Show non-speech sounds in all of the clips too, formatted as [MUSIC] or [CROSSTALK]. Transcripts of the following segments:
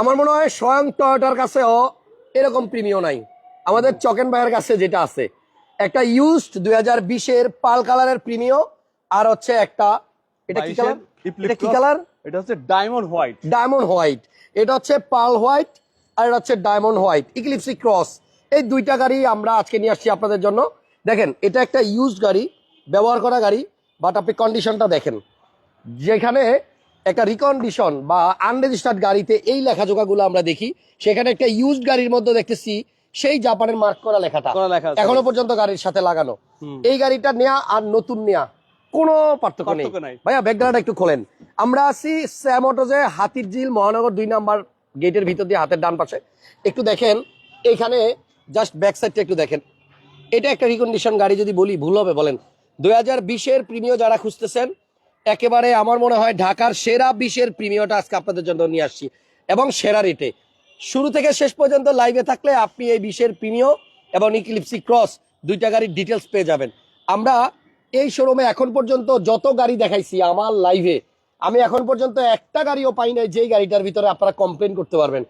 আমার মনে হয় স্বয়ং টয়োটার কাছেও এরকম প্রিমিয় নাই। আমাদের চকেন ভাইয়ের কাছে যেটা আছে একটা ইউজড দুই হাজার বিশের পাল কালারের প্রিমিয় আর হচ্ছে একটা এটা কি কালার এটা কি কালার এটা হচ্ছে ডায়মন্ড হোয়াইট ডায়মন্ড হোয়াইট এটা হচ্ছে পাল হোয়াইট আর এটা হচ্ছে ডায়মন্ড হোয়াইট ইক্লিপসি ক্রস এই দুইটা গাড়ি আমরা আজকে নিয়ে আসছি আপনাদের জন্য। দেখেন এটা একটা ইউজড গাড়ি ব্যবহার করা গাড়ি বাট আপনি কন্ডিশনটা দেখেন। যেখানে একটা রিকন্ডিশন বা আনরেজিস্টার্ড গাড়িতে এই লেখা লেখাজোকাগুলো আমরা দেখি। সেখানে একটা ইউজড গাড়ির মধ্যে দেখতেছি সেই জাপানের মার্ক করা লেখাটা। এখনও পর্যন্ত গাড়ির সাথে লাগানো। এই গাড়িটা নেয়া আর নতুন নেয়া কোনো পার্থক্য নেই। ভাইয়া ব্যাকগ্রাউন্ড একটু খোলেন। আমরা আছি স্যামোটোজে হাতির ঝিল মহানগর দুই নাম্বার গেটের ভিতর দিয়ে হাতের ডান পাশে। একটু দেখেন এখানে জাস্ট ব্যাক সাইডটা একটু দেখেন। এটা একটা রিকন্ডিশন গাড়ি যদি বলি ভুল হবে বলেন। দুই হাজার বিশের প্রিমিয় যারা খুঁজতেছেন একেবারে আমার মনে হয় ঢাকার সেরা বিশের প্রিমিয়টা আজকে আপনাদের জন্য নিয়ে আসছি। এবং সেরা রেটে। শুরু থেকে শেষ পর্যন্ত লাইভে থাকলে আপনি এই বিশের প্রিমিয় এবং ইক্লিপসি ক্রস দুইটা গাড়ির ডিটেলস পেয়ে যাবেন। আমরা এই শোরুমে এখন পর্যন্ত যত গাড়ি দেখাইছি আমার লাইভে আমি এখন পর্যন্ত একটা গাড়িও পাই নাই যেই গাড়িটার ভিতরে আপনারা কমপ্লেন করতে পারবেন।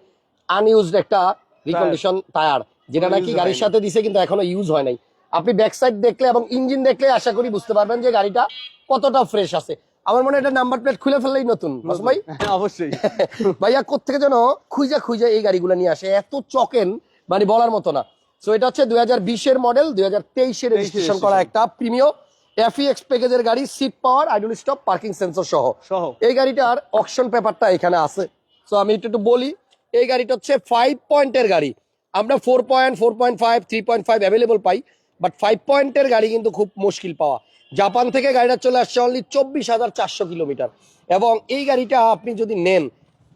আনইউজড একটা রিকন্ডিশন টায়ার যেটা নাকি গাড়ির সাথে দিছে কিন্তু এখনও ইউজ হয় নাই। আপনি ব্যাক সাইড দেখলে এবং ইঞ্জিন দেখলে আশা করি বুঝতে পারবেন যে গাড়িটা কতটা ফ্রেশ আছে। আমার মনে হয় এটা নাম্বার প্লেট খুলে ফেললেই নতুন ভাই? হ্যাঁ, অবশ্যই। [LAUGHS] ভাইয়া কোথেকে যেন খুঁজা খুঁজা এই গাড়িগুলো নিয়ে আসে। এত চকেন মানে বলার মতো না। সো এটা হচ্ছে দুই হাজার বিশের মডেল দুই হাজার তেইশের রেজিস্ট্রেশন করা একটা প্রিমিয় এফিএক্স প্যাকেজের গাড়ি seat power idle stop parking sensor সহ। এই গাড়িটার অকশন পেপারটা এখানে আছে। সো আমি একটু একটু বলি এই গাড়িটা হচ্ছে ফাইভ পয়েন্টের গাড়ি। আমরা four point four point five three point five available pi. But five পয়েন্টের গাড়ি কিন্তু খুব মুশকিল পাওয়া। জাপান থেকে গাড়িটা চলে আসছে অনলি চব্বিশ হাজার চারশো কিলোমিটার। এবং এই গাড়িটা আপনি যদি নেন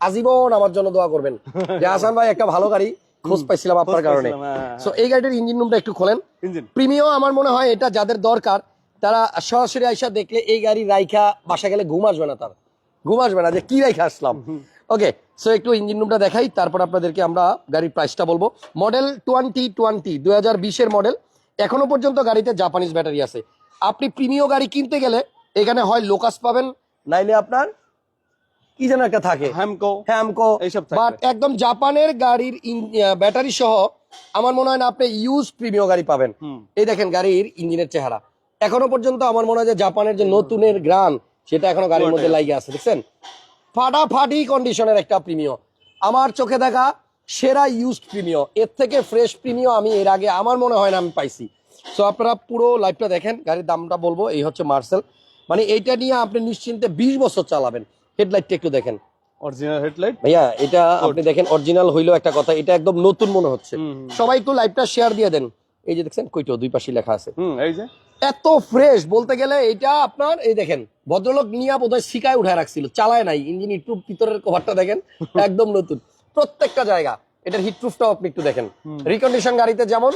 আজীবন আমার জন্য দোয়া করবেন। [LAUGHS] যে হাসান ভাই একটা ভালো গাড়ি খোঁজ পাইছিলাম আপনার কারণে। সো এই গাড়িটার ইঞ্জিন রুমটা একটু খোলেন। প্রিমিয়াম আমার মনে হয় এটা যাদের দরকার তারা সরাসরি আইসা দেখলে এই গাড়ি রাইখা বাসা গেলে ঘুম আসবে না তার। ঘুম আসবে না যে কি রাইখা আসলাম। ওকে সো একটু ইঞ্জিন রুমটা দেখাই তারপর আপনাদেরকে আমরা গাড়ির প্রাইসটা বলব। মডেল টোয়েন্টি টোয়েন্টি দুই হাজার বিশের মডেল এখনও পর্যন্ত গাড়িতে জাপানিজ ব্যাটারি আছে। আপনি প্রিমিয় গাড়ি কিনতে গেলে এখানে হয় লোকাস পাবেন নাইলে আপনার কি যেন একটা থাকে। হ্যামকো হ্যামকো এইসব। বাট একদম জাপানের গাড়ির ব্যাটারি সহ আমার মনে হয় না আপনি ইউজ প্রিমিয় গাড়ি পাবেন। এই দেখেন গাড়ির ইঞ্জিনের চেহারা। এখনও পর্যন্ত আমার মনে হয় যে জাপানের যে নতুনের গ্রান সেটা এখনও গাড়ির মধ্যে লাগিয়ে আছে দেখছেন? ফাটাফাটি কন্ডিশনের একটা প্রিমিয় আমার চোখে দেখা সেরা ইউজড প্রিমিয় এর থেকে ফ্রেশ প্রিমিয় আমি এর আগে আমার মনে হয় না আমি পাইছি। সো আপনারা পুরো লাইফটা দেখেন গাড়ির দামটা বলব এই হচ্ছে মার্সেল মানে এইটা নিয়ে আপনি নিশ্চিন্তে বিশ বছর চালাবেন। হেডলাইটটা একটু দেখেন। অরিজিনাল হেডলাইট ভাইয়া এটা আপনি দেখেন অরিজিনাল হইল একটা কথা এটা একদম নতুন মনে হচ্ছে। সবাই একটু লাইভটা শেয়ার দিয়ে দেন। এই যে দেখছেন কইটো দুই পাশে লেখা আছে। এই যে। এত ফ্রেশ বলতে গেলে এটা আপনার এই দেখেন ভদ্রলোক নিয়ে বোধহয় শিকায় উঠায় রাখছিল চালায় নাই। ইঞ্জিন একটু ভিতরের কভারটা দেখেন একদম নতুন। প্রত্যেকটা জায়গা। এটার হিটপ্রুফটাও আপনি একটু দেখেন। রিকন্ডিশন গাড়িতে যেমন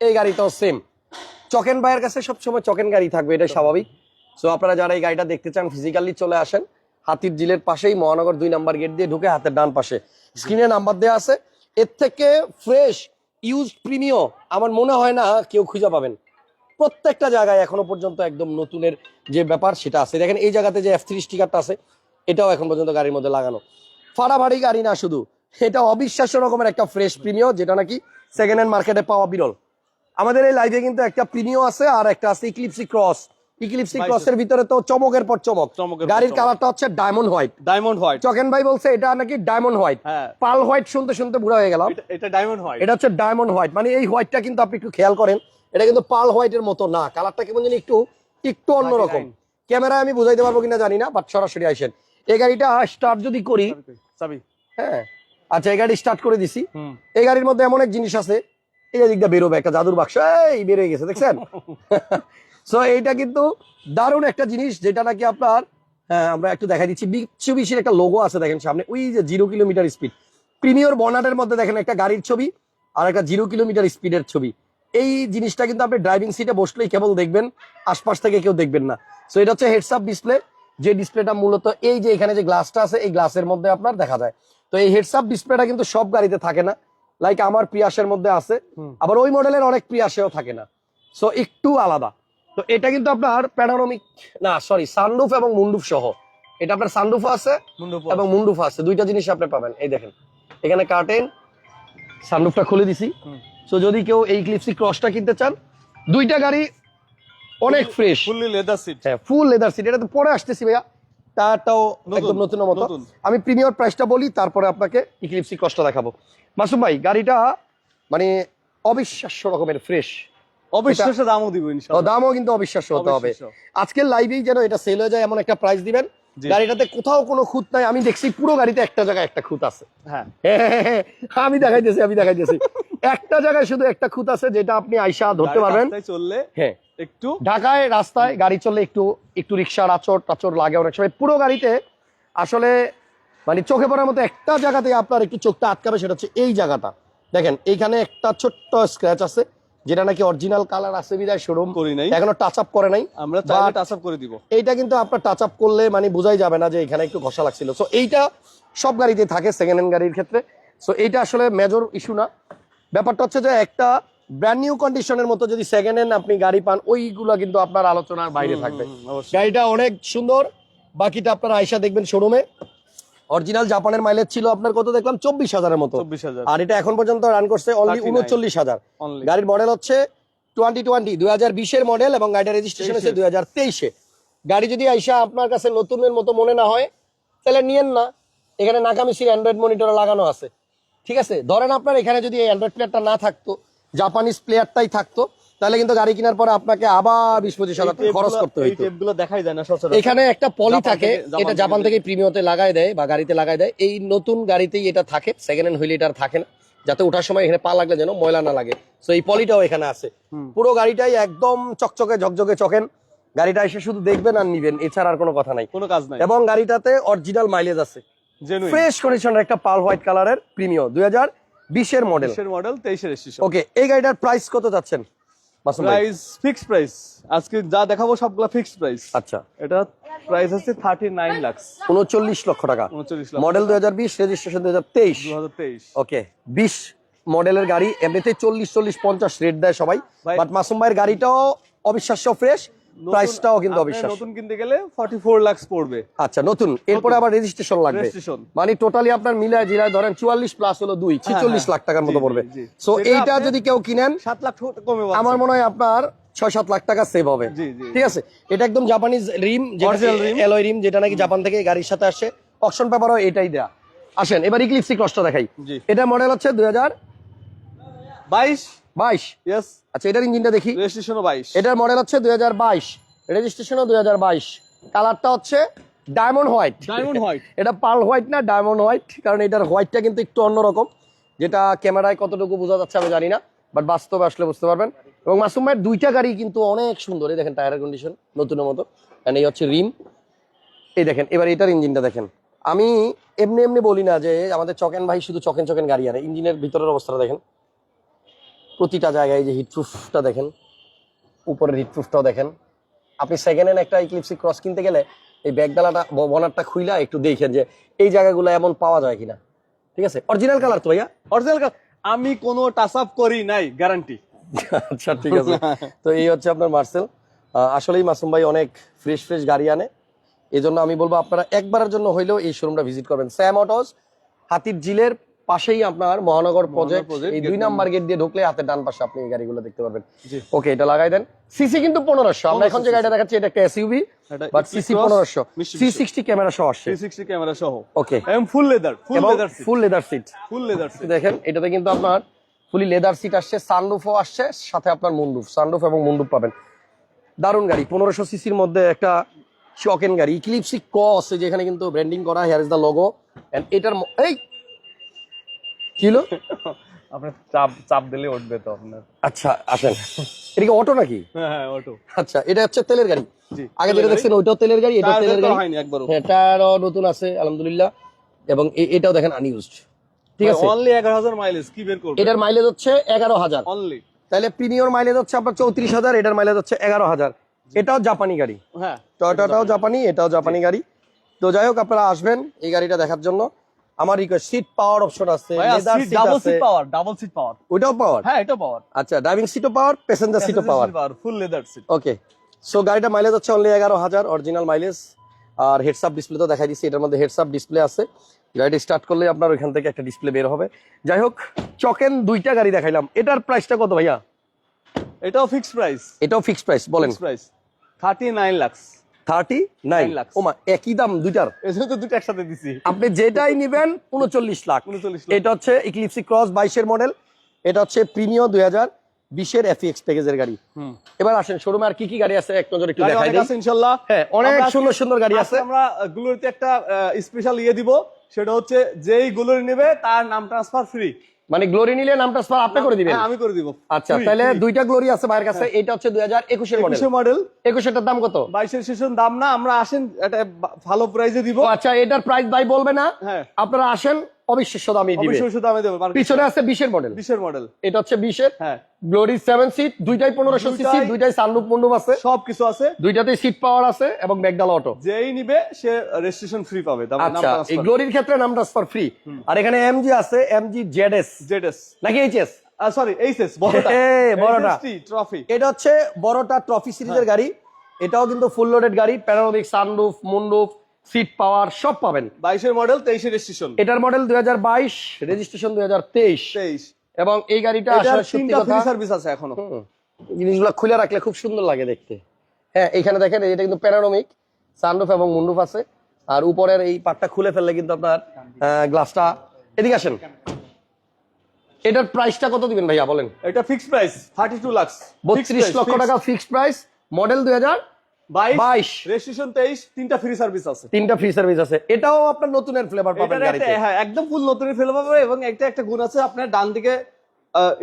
এই গাড়িটাও সেম চকেন ভাইয়ের কাছে সবসময় চকেন গাড়ি থাকবে এটা স্বাভাবিক। সো আপনারা যারা এই গাড়িটা দেখতে চান ফিজিক্যালি চলে আসেন। হাতির জিলের পাশেই মহানগর দুই নাম্বার গেট দিয়ে ঢুকে হাতের ডান পাশে। স্ক্রিনে নাম্বার দেওয়া আছে। এর থেকে ফ্রেশ ইউজ প্রিমিয় আমার মনে হয় না কেউ খুঁজে পাবেন। প্রত্যেকটা জায়গায় এখনও পর্যন্ত একদম নতুনের যে ব্যাপার সেটা আছে। দেখেন এই জায়গাতে যে এফ থ্রি স্টিকারটা আছে এটাও এখন পর্যন্ত গাড়ির মধ্যে লাগানো। ফাড়াফাড়ি গাড়ি না শুধু। এটা অবিশ্বাস্য রকমের একটা ফ্রেশ প্রিমিয় যেটা নাকি সেকেন্ড হ্যান্ড মার্কেটে পাওয়া বিরল। আমাদের এই লাইভে কিন্তু একটা প্রিমিয় আছে আর একটা আছে ইক্লিপসি ক্রস ইক্লিপসি ক্রসের ভিতরে তো চমকের পর চমক। গাড়ির কালারটা হচ্ছে ডায়মন্ড হোয়াইট ডায়মন্ড হোয়াইট চকেন ভাই বলছে এটা নাকি ডায়মন্ড হোয়াইট হ্যাঁ। পাল হোয়াইট শুনতে শুনতে বুড়া হয়ে গেলাম। এটা- ডায়মন্ড হোয়াইট এটা হচ্ছে ডায়মন্ড হোয়াইট মানে এই হোয়াইটটা কিন্তু আপনি একটু খেয়াল করেন এটা কিন্তু পাল হোয়াইটের মতো না। কালারটা কেমন জানি একটু একটু অন্যরকম। ক্যামেরায় আমি বুঝাইতে পারব কিনা জানি না বাট সরাসরি আসেন। এই গাড়িটা স্টার্ট যদি করি হ্যাঁ। আচ্ছা এই গাড়ি স্টার্ট করে দিছি এই গাড়ির মধ্যে এমন এক জিনিস আছে এই যে দিকটা বেরোবে একটা জাদুর বাক্স এই বেরিয়ে গেছে দেখছেন? [LAUGHS] সো এইটা কিন্তু দারুণ একটা জিনিস যেটা নাকি আপনার হ্যাঁ আমরা একটু দেখা দিচ্ছি। বিশ্ববিশির একটা লোগো আছে দেখেন সামনে ওই যে জিরো কিলোমিটার স্পিড প্রিমিয়র বর্নাটের মধ্যে দেখেন একটা গাড়ির ছবি আর একটা জিরো কিলোমিটার স্পিডের ছবি। এই জিনিসটা কিন্তু আপনি ড্রাইভিং সিটে বসলেই কেবল দেখবেন আশপাশ থেকে কেউ দেখবেন না। সো এটা হচ্ছে হেডসআপ ডিসপ্লে যে ডিসপ্লেটা মূলত এই যে এখানে যে গ্লাসটা আছে এই গ্লাসের মধ্যে আপনার দেখা যায়। তো এই হেডসআপ ডিসপ্লেটা কিন্তু সব গাড়িতে থাকে না। লাইক আমার প্রিয়াসের মধ্যে আছে। আবার ওই মডেলের অনেক প্রিয়াসেও থাকে না। সো একটু আলাদা। তো এটা কিন্তু আপনার প্যানোরামিক না সরি সানরুফ এবং মুন্ডুফ সহ। এটা আপনার সানরুফ আছে এবং মুন্ডুফ আছে। দুইটা জিনিস আপনি পাবেন। এই দেখেন। এখানে কার্টেন সানরুফটা খুলে দিছি। সো যদি কেউ এই ক্লিপসি ক্রসটা কিনতে চান দুইটা গাড়ি অনেক ফ্রেশ ফুললি লেদার সিট হ্যাঁ ফুল লেদার সিট এটা তো পরে আসতেছি ভাইয়া। টায়ারটাও একদম নতুনের মতো। আমি প্রিমিয়ার প্রাইসটা বলি তারপরে আপনাকে ইক্লিপসি দেখাবো। মাসুম ভাই গাড়িটা মানে অবিশ্বাস্য রকমের ফ্রেশ অবিশ্বাস্য দামও দিব ইনশাআল্লাহ। দামও কিন্তু অবিশ্বাস্য হতে হবে। আজকের লাইভেই যেন এটা সেল হয়ে যায় এমন একটা প্রাইস দিবেন। গাড়িটাতে কোথাও কোনো খুঁত নাই আমি দেখছি পুরো গাড়িতে একটা জায়গায় একটা খুঁত আছে। হ্যাঁ। [LAUGHS] আমি দেখাইতেছি আমি দেখাইতেছি। একটা জায়গায় শুধু একটা খুঁত আছে যেটা আপনি আইসা ধরতে পারবেন। চললে হ্যাঁ। একটু। ঢাকায় রাস্তায় গাড়ি চললে একটু একটু রিক্সার আচর টাচর লাগে অনেক সময়। পুরো গাড়িতে আসলে মানে চোখে পড়ার মতো একটা জায়গাতে আপনার একটু চোখটা আটকাবে সেটা হচ্ছে এই জায়গাটা। দেখেন এইখানে একটা ছোট্ট স্ক্র্যাচ আছে যেটা নাকি অরিজিনাল কালার আছে বিদায় শোরুম করি নাই। এখনও টাচ আপ করে নাই। আমরা চাইলে টাচ আপ করে দিব। এইটা কিন্তু আপনার টাচ আপ করলে মানে বোঝাই যাবে না যে এখানে একটু ঘষা লাগছিল। সো এইটা সব গাড়িতে থাকে সেকেন্ড হ্যান্ড গাড়ির ক্ষেত্রে। সো এইটা আসলে মেজর ইস্যু না। ব্যাপারটা হচ্ছে যে একটা ব্র্যান্ড নিউ কন্ডিশনের মতো যদি সেকেন্ড হ্যান্ড আপনি গাড়ি পান ওইগুলো কিন্তু আপনার আলোচনার বাইরে থাকবে। গাড়িটা অনেক সুন্দর। বাকিটা আপনারা আয়সা দেখবেন শোরুমে অরিজিনাল জাপানের মাইলেজ ছিল আপনার কত দেখলাম? চব্বিশ হাজারের মতো। আর এটা এখন পর্যন্ত রান করছে অনলি উনচল্লিশ হাজার। গাড়ির মডেল হচ্ছে টোয়েন্টি টোয়েন্টি দুই হাজার বিশের মডেল এবং গাড়িটা রেজিস্ট্রেশন হচ্ছে দুই হাজার তেইশে। গাড়ি যদি আইসা আপনার কাছে নতুনের মতো মনে না হয় তাহলে নিয়েন না। এখানে নাকামিসির অ্যান্ড্রয়েড মনিটর লাগানো আছে। ঠিক আছে? ধরেন আপনার এখানে যদি এই অ্যান্ড্রয়েড প্লেয়ারটা না থাকতো জাপানিজ প্লেয়ারটাই থাকতো তাহলে কিন্তু গাড়ি কেনার পরে আপনাকে আবার বিশ পঁচিশ হাজার টাকা খরচ করতে হইতো। দেখাই যায় না এখানে একটা পলি থাকে এটা জাপান থেকে প্রিমিয়তে লাগাই দেয় বা গাড়িতে লাগাই দেয়। এই নতুন গাড়িতেই এটা থাকে সেকেন্ড হ্যান্ড হইলে এটা থাকে না। যাতে ওঠার সময় এখানে পা লাগলে যেন ময়লা না লাগে। তো এই পলিটাও এখানে আছে। পুরো গাড়িটাই একদম চকচকে ঝকঝকে চকেন গাড়িটা এসে শুধু দেখবেন আর নিবেন এছাড়া আর কোনো কথা নাই। কোনো কাজ নাই। এবং গাড়িটাতে অরিজিনাল মাইলেজ আছে। ফ্রেশ কন্ডিশনের একটা পাল হোয়াইট কালারের প্রিমিয়ম দুই হাজার বিশের মডেল বিশের মডেল তেইশের রেজিস্ট্রেশন ওকে এই গাড়িটার প্রাইস কত ভাই? প্রাইস ফিক্সড প্রাইস আজকে যা দেখাবো সবগুলা ফিক্সড প্রাইস আচ্ছা। এটা প্রাইস হচ্ছে থার্টি নাইন লাক্স উনচল্লিশ লক্ষ টাকা। উনচল্লিশ লাখ মডেল দুই হাজার বিশ রেজিস্ট্রেশন দুই হাজার তেইশ। দু হাজার তেইশ। ওকে বিশ মডেলের গাড়ি এমনিতে চল্লিশ চল্লিশ পঞ্চাশ রেট দেয় সবাই। বাট মাসুম ভাইয়ের গাড়িটাও অবিশ্বাস্য ফ্রেশ প্রাইসটাও কিন্তু অবিশ্বাস্য। নতুন কিনতে গেলে ফর্টি ফোর পড়বে। আচ্ছা নতুন। এরপরে আবার রেজিস্ট্রেশন লাগবে। মানে টোটালি আপনার মিলায় জিলায় ধরেন চুয়াল্লিশ প্লাস হলো দুই ছিচল্লিশ হ্যাঁ। লাখ টাকার মতো পড়বে। সো এইটা যদি কেউ কিনেন সাত লাখ কমে। আমার মনে হয় আপনার ছয় সাত লাখ টাকা সেভ হবে। ঠিক আছে? এটা একদম জাপানিজ রিম। এলয় রিম যেটা নাকি জাপান থেকে গাড়ির সাথে আসে। অপশন পেপারও এটাই দেয়া। আসেন এবার ইক্লিপসি ক্রসটা দেখাই। এটা মডেল হচ্ছে দুই হাজার বাইশ। বাইশ। ইয়েস আচ্ছা এটার ইঞ্জিনটা দেখি। রেজিস্ট্রেশনও বাইশ। এটার মডেল হচ্ছে দুই হাজার বাইশ। রেজিস্ট্রেশনও দুই হাজার বাইশ। কালারটা হচ্ছে ডায়মন্ড হোয়াইট ডায়মন্ড হোয়াইট এটা পার্ল হোয়াইট না ডায়মন্ড হোয়াইট কারণ এটার হোয়াইটটা কিন্তু একটু অন্যরকম। যেটা ক্যামেরায় কতটুকু বোঝা যাচ্ছে আমি জানি না বাট বাস্তবে আসলে বুঝতে পারবেন। এবং মাসুম ভাইয়ের দুইটা গাড়ি কিন্তু অনেক সুন্দর। এই দেখেন টায়ারের কন্ডিশন নতুনের মতো। অ্যান্ড এই হচ্ছে রিম এই দেখেন এবার এটার ইঞ্জিনটা দেখেন। আমি এমনি এমনি বলি না যে আমাদের চকেন ভাই শুধু চকেন চকেন গাড়ি আনে। ইঞ্জিনের ভিতরের অবস্থাটা দেখেন। প্রতিটা জায়গায় যে হিটপ্রুফটা দেখেন উপরের হিটপ্রুফটাও দেখেন। আপনি সেকেন্ড হ্যান্ড একটা ইক্লিপসি ক্রস কিনতে গেলে এই ব্যাগডালাটা বনারটা খুইলা একটু দেখেন যে এই জায়গাগুলো এমন পাওয়া যায় কিনা। ঠিক আছে? অরিজিনাল কালার তো ভাইয়া? অরিজিনাল কালার আমি কোনো টাচ আপ করি নাই গ্যারান্টি [LAUGHS] আচ্ছা ঠিক আছে। তো এই হচ্ছে আপনার মার্সেল আসলেই মাসুম ভাই অনেক ফ্রেশ ফ্রেশ গাড়ি আনে। এই জন্য আমি বলব আপনারা একবারের জন্য হইলেও এই শোরুমটা ভিজিট করবেন। স্যাম অটোস হাতির জিলের পাশেই আপনার মহানগর প্রজেক্ট এই দুই নাম্বার গেট দিয়ে ঢুকলে হাতের ডান পাশে আপনি এই গাড়িগুলো দেখতে পারবেন। ওকে এটা লাগাই দেন। সিসি কিন্তু পনেরোশো। আমরা এখন যে গাড়িটা দেখাচ্ছি এটা একটা এসইউবি এটা বাট সিসি পনেরোশো। সি। সিক্সটি ক্যামেরা সহ আসছে। থ্রি সিক্সটি ক্যামেরা সহ। Okay full leather full leather seat full leather seat full leather seat দেখেন এটাতে কিন্তু আপনার ফুলি লেদার সিট আসছে সানরুফও আসছে সাথে আপনার মুন্ডুফ সানরুফ এবং মুন্ডুফ পাবেন। দারুণ গাড়ি পনেরোশো সিসির মধ্যে একটা শকেন গাড়ি। ইক্লিপসি ক্রস যেখানে কিন্তু ব্র্যান্ডিং করা here is the logo and এটার এই কি হলো [LAUGHS] আপনার চাপ চাপ দিলে উঠবে তো আপনার। আচ্ছা আসেন। এটা কি অটো নাকি? হ্যাঁ হ্যাঁ অটো। আচ্ছা এটা হচ্ছে তেলের গাড়ি। আগে যেটা দেখছেন ওইটাও তেলের গাড়ি এটাও তেলের গাড়ি। হয়নি একবারও। হ্যাঁ নতুন আছে আলহামদুলিল্লাহ। এবং এটাও দেখেন আনইউজড ঠিক আছে? অনলি এগারো হাজার মাইলেজ কি বের করবে এটার মাইলেজ হচ্ছে এগারো হাজার। অনলি তাহলে প্রিমিয়র মাইলেজ হচ্ছে আপনার চৌত্রিশ হাজার এটার মাইলেজ হচ্ছে এগারো হাজার। এটাও জাপানি গাড়ি। হ্যাঁ টয়টাটাও জাপানি। এটাও জাপানি গাড়ি। তো যাই হোক আপনারা আসবেন এই গাড়িটা দেখার জন্য। আমার রিকোয়েস্ট সিট পাওয়ার অপশন আছে leather seat double seat power double seat power power হ্যাঁ পাওয়ার আচ্ছা ড্রাইভিং সিটও power passenger সিটও power full leather seat okay so গাড়িটা মাইলেজ হচ্ছে অনলি এগারো হাজার অরিজিনাল মাইলেজ আর হেডসআপ ডিসপ্লে তো দেখাই দিচ্ছি এটার মধ্যে হেডসআপ ডিসপ্লে আছে। গাড়িটি স্টার্ট করলে আপনার ওইখান থেকে একটা ডিসপ্লে বের হবে। যাই হোক চকেন দুইটা গাড়ি দেখাইলাম। এটার প্রাইসটা কত ভাইয়া? এটাও ফিক্স প্রাইস এটাও ফিক্সড প্রাইস বলেন। Price thirty nine lakhs thirty nine. 9 lakh. ওমা একই দাম দুইটার। এই তো দুটো একসাথে দিছি। আপনি যেটাই নিবেন উনচল্লিশ লাখ। 39 এটা হচ্ছে ইক্লিপসি ক্রস বাইশের মডেল এটা হচ্ছে প্রিমিয় দুই হাজার বিশের এফিএক্স প্যাকেজের গাড়ি। হুম। এবার আসেন শোরুমে আর কি কি গাড়ি আছে এক নজর একটু দেখাই দিই। আছে ইনশাল্লাহ। হ্যাঁ অনেক সুন্দর সুন্দর গাড়ি আছে। আমরা গুলোতে একটা স্পেশাল ইয়ে দিব। সেটা হচ্ছে যেই গুলোর নেবে তার নাম ট্রান্সফার ফ্রি মানে গ্লোরি নিলে নামটা স্যার আপনি করে দিবেন। আমি করে দিব। আচ্ছা তাহলে দুইটা গ্লোরি আছে ভাইয়ের কাছে এটা হচ্ছে দুই হাজার একুশের মডেল একুশে মডেল 21 এর দাম কত? 22 এর সেশন দাম না আমরা আসেন এটা ভালো প্রাইসে দিব। আচ্ছা এটার প্রাইস ভাই বলবে না। হ্যাঁ। আপনারা আসেন অবিশ্বাস্য দামে দিবে। শুধু আমি দেবো পিছনে আছে বিশের মডেল বিশের মডেল এটা হচ্ছে বিশের। হ্যাঁ। গ্লোরি সেভেন সিট দুইটাই পনেরোশো সিসি দুইটাই- সানরুপ মন্ডপ আছে। সব কিছু আছে। দুইটাতেই সিট পাওয়ার আছে এবং ব্যাগডালা অটো যেই নিবে সে রেজিস্ট্রেশন ফ্রি পাবে। তার নাম আচ্ছা এই গ্লোরির ক্ষেত্রে নাম ট্রান্সফার ফ্রি আর এখানে এমজি আছে এমজি জেডএস জেডএস নাকি এইচএস সরি এইচএস বড়টা হে, বড়টা। ট্রফি এটা হচ্ছে বড়টা ট্রফি সিরিজের গাড়ি। এটাও কিন্তু ফুল লোডেড গাড়ি panoramic sunroof moonroof seat power সব পাবেন। বাইশের মডেল তেইশের রেজিস্ট্রেশন এটার মডেল দুই হাজার বাইশ রেজিস্ট্রেশন দুই হাজার তেইশ। তেইশ। এবং এই গাড়িটা আসলে সত্যি কথা সার্ভিস আছে এখনও। জিনিসগুলো খুলে রাখলে খুব সুন্দর লাগে দেখতে। হ্যাঁ এখানে দেখেন এটা কিন্তু প্যারানোমিক সানরুফ এবং মুন্ডুফ আছে। আর উপরের এই পাটটা খুলে ফেললে কিন্তু আপনার গ্লাসটা এদিকে আসেন। এটার প্রাইসটা কত দিবেন ভাইয়া বলেন? এটা fixed price thirty two lakhs বত্রিশ লক্ষ টাকা ফিক্সড প্রাইস মডেল দুই হাজার বাইশ রেজিস্ট্রেশন তেইশ তিনটা ফ্রি সার্ভিস আছে। তিনটা ফ্রি সার্ভিস আছে। এটাও আপনার নতুনের ফ্লেভার পাবেন গাড়িতে হ্যাঁ একদম ফুল নতুন ফেলে পাবে এবং একটা একটা গুণ আছে আপনার ডান দিকে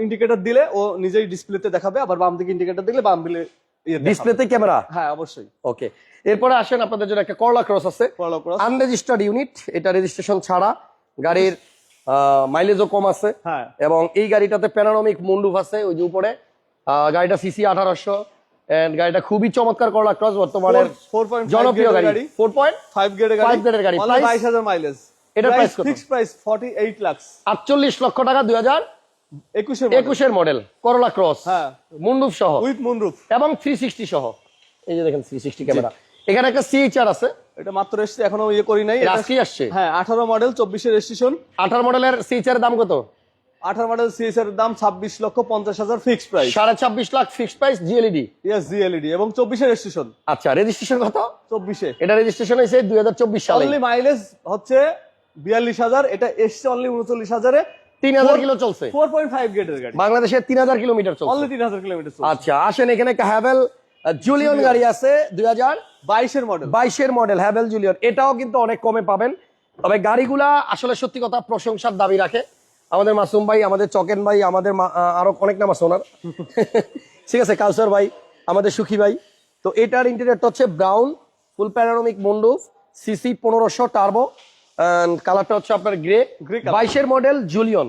ইন্ডিকেটর দিলে ও নিজেই ডিসপ্লেতে দেখাবে আবার বাম দিকে ইন্ডিকেটর দিলে বাম দিলে ইয়ে ডিসপ্লেতে ক্যামেরা হ্যাঁ অবশ্যই। ওকে এরপরে আসেন আপনাদের জন্য একটা করলা ক্রস আছে। ফলো ক্রস আনরেজিস্টার্ড ইউনিট এটা রেজিস্ট্রেশন ছাড়া। গাড়ির মাইলেজও কম আছে। হ্যাঁ। এবং এই গাড়িটাতে প্যানারমিক মুন্ডুফ আছে ওই যে উপরে। গাড়িটা সিসি আঠারোশো। এন্ড গাড়িটা খুবই চমৎকার করলা ক্রস পয়েন্ট জনপ্রিয় গাড়ি। ফোর পয়েন্ট গাড়ি Five gate-এর গাড়ি। Price? বাইশ হাজার মাইলেজ এটার price কত? Fix price forty eight lakhs আটচল্লিশ লক্ষ টাকা দুই হাজার একুশের একুশের মডেল করলা ক্রস হ্যাঁ। মুন্ডুফ সহ। উইথ মুনরুফ এবং থ্রি সিক্সটি সহ। এই যে দেখেন থ্রি সিক্সটি ক্যামেরা এখানে একটা সিএইচআর আছে। এটা মাত্র এসছে এখনও ইয়ে করি নাই। এটা এটা- আসছে। হ্যাঁ আঠারো মডেল চব্বিশের রেজিস্ট্রেশন আঠারো মডেলের সিএইচআর দাম কত? আঠারো মডেল সিএস এর দাম ছাব্বিশ লক্ষ পঞ্চাশ হাজার ফিক্স প্রাইস সাড়ে ছাব্বিশ lakh fixed price GLED yes GLED এবং চব্বিশের রেজিস্ট্রেশন আচ্ছা রেজিস্ট্রেশন কত? চব্বিশে। এটা রেজিস্ট্রেশন হয়েছে দুই হাজার চব্বিশ সালে। অনলি মাইলেজ হচ্ছে বিয়াল্লিশ হাজার এটা এসছে অনলি উনচল্লিশ হাজারে। তিন হাজার কিলো চলছে। ফোর পয়েন্ট ফাইভ গেটের গাড়ি। বাংলাদেশে তিন হাজার কিলোমিটার চলছে। অনলি তিন হাজার কিলোমিটার আচ্ছা আসেন এখানে হ্যাভেল জুলিয়ন গাড়ি আছে দুই হাজার বাইশের মডেল বাইশের মডেল হ্যাভেল জুলিয়ন এটাও কিন্তু অনেক কমে পাবেন। তবে গাড়িগুলা আসলে সত্যি কথা প্রশংসার দাবি রাখে। আমাদের মাসুম ভাই আমাদের চকেন ভাই আমাদের আরও অনেক নাম আছে ওনার। ঠিক আছে কাউসার ভাই আমাদের সুখী ভাই। তো এটার ইন্টেরিয়রটা হচ্ছে brown full panoramic moonroof CC পনেরোশো টার্বো কালারটা হচ্ছে আপনার গ্রে বাইশের মডেল জুলিয়ন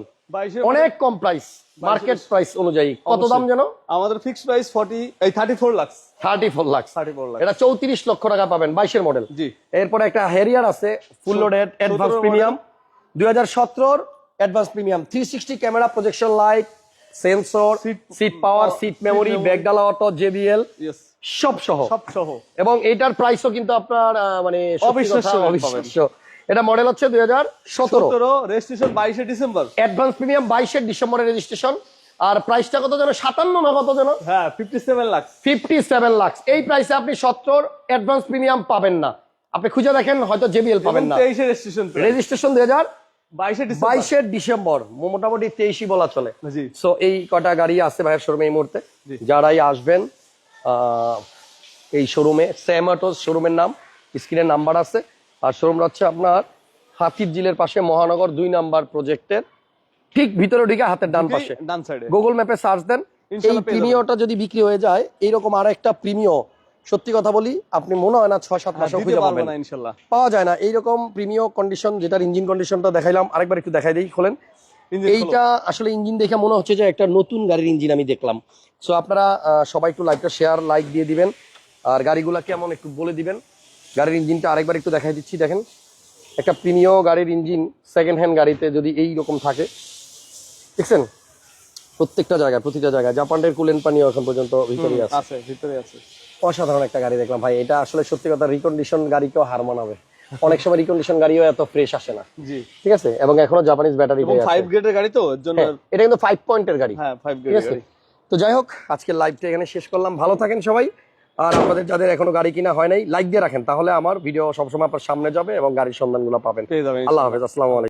অনেক কম প্রাইস মার্কেট প্রাইস অনুযায়ী। কত দাম যেন আমাদের ফিক্স প্রাইস ফর্টি এই thirty four lakhs thirty four lakh thirty four lakh এটা চৌত্রিশ লক্ষ টাকা পাবেন বাইশের মডেল জি। এরপরে একটা হেরিয়ার আছে ফুল লোডেড অ্যাডভান্স প্রিমিয়াম দুই হাজার সতেরোর advance premium. Three sixty camera projection light sensor seat power seat memory. ব্যাগডালা auto JBL সব সহ। সব সহ। এবং এইটার প্রাইসও কিন্তু আপনার মানে অবিশ্বাস্য এটা মডেল হচ্ছে দুই হাজার সতেরো। রেজিস্ট্রেশন বাইশে ডিসেম্বর। অ্যাডভান্স প্রিমিয়াম বাইশের ডিসেম্বরের রেজিস্ট্রেশন আর প্রাইসটা কত যেন? সাতান্ন না কত যেন? হ্যাঁ fifty seven lakh fifty seven lakh এই প্রাইসে আপনি সত্তর অ্যাডভান্স প্রিমিয়াম পাবেন না। আপনি খুঁজে দেখেন হয়তো জেবিএল পাবেন না। রেজিস্ট্রেশন রেজিস্ট্রেশন দুই হাজার বাইশে ডিসেম্বর। মোটামুটি তেইশই বলা চলে। সো এই কটা গাড়ি আছে ভাইয়ের শোরুমে এই মুহূর্তে। যারাই আসবেন এই শোরুমে স্যামাটোস শোরুমের নাম স্ক্রিনের নাম্বার আছে। আর শোরুমটা হচ্ছে আপনার হাতির জিলের পাশে মহানগর দুই নাম্বার প্রজেক্টের ঠিক ভিতরে ঢুকে হাতের ডান পাশে। ডান সাইডে গুগল ম্যাপে সার্চ দেন। এই। প্রিমিয়টা যদি বিক্রি হয়ে যায় এইরকম আর একটা প্রিমিয় সত্যি কথা বলি আপনি মনে হয় না ছয় সাত মাসও দিতে খুঁজে পাবেন। না ইনশাল্লাহ। পাওয়া যায় না। এইরকম প্রিমিয় কন্ডিশন যেটার ইঞ্জিন কন্ডিশনটা দেখাইলাম আরেকবার একটু দেখাই দিই খোলেন। এইটা আসলে ইঞ্জিন দেখে মনে হচ্ছে যে একটা নতুন গাড়ির ইঞ্জিন আমি দেখলাম। সো আপনারা সবাই একটু লাইভটা শেয়ার লাইক দিয়ে দিবেন। আর গাড়িগুলা কেমন একটু বলে দিবেন। গাড়ির ইঞ্জিনটা আরেকবার একটু দেখাই দিচ্ছি দেখেন। একটা প্রিমিয় গাড়ির ইঞ্জিন সেকেন্ড হ্যান্ড গাড়িতে যদি এই রকম থাকে। দেখছেন? প্রত্যেকটা জায়গায় প্রতিটা জায়গায়। জাপানের কুলেন পানিও এখন পর্যন্ত ভিতরে আছে। আছে ভিতরে আছে। অসাধারণ একটা গাড়ি দেখলাম ভাই। এটা আসলে সত্যি কথা রিকন্ডিশন গাড়িকেও হার মানাবে। অনেক সময় রিকন্ডিশন গাড়িও এত ফ্রেশ আসে না। ঠিক আছে? এবং এখনও জাপানিজ ব্যাটারি ফাইভ গ্রেডের গাড়ি তো এর এটা কিন্তু ফাইভ পয়েন্টের গাড়ি। হ্যাঁ ফাইভ ঠিক আছে? তো যাই হোক আজকের লাইভটা এখানে শেষ করলাম। ভালো থাকেন সবাই। আর আপনাদের যাদের এখনও গাড়ি কিনা হয় নাই লাইক দিয়ে রাখেন। তাহলে আমার ভিডিও সবসময় আপনার সামনে যাবে এবং গাড়ির সন্ধানগুলো পাবেন। আল্লাহ হাফেজ আসসালামু আলাইকুম।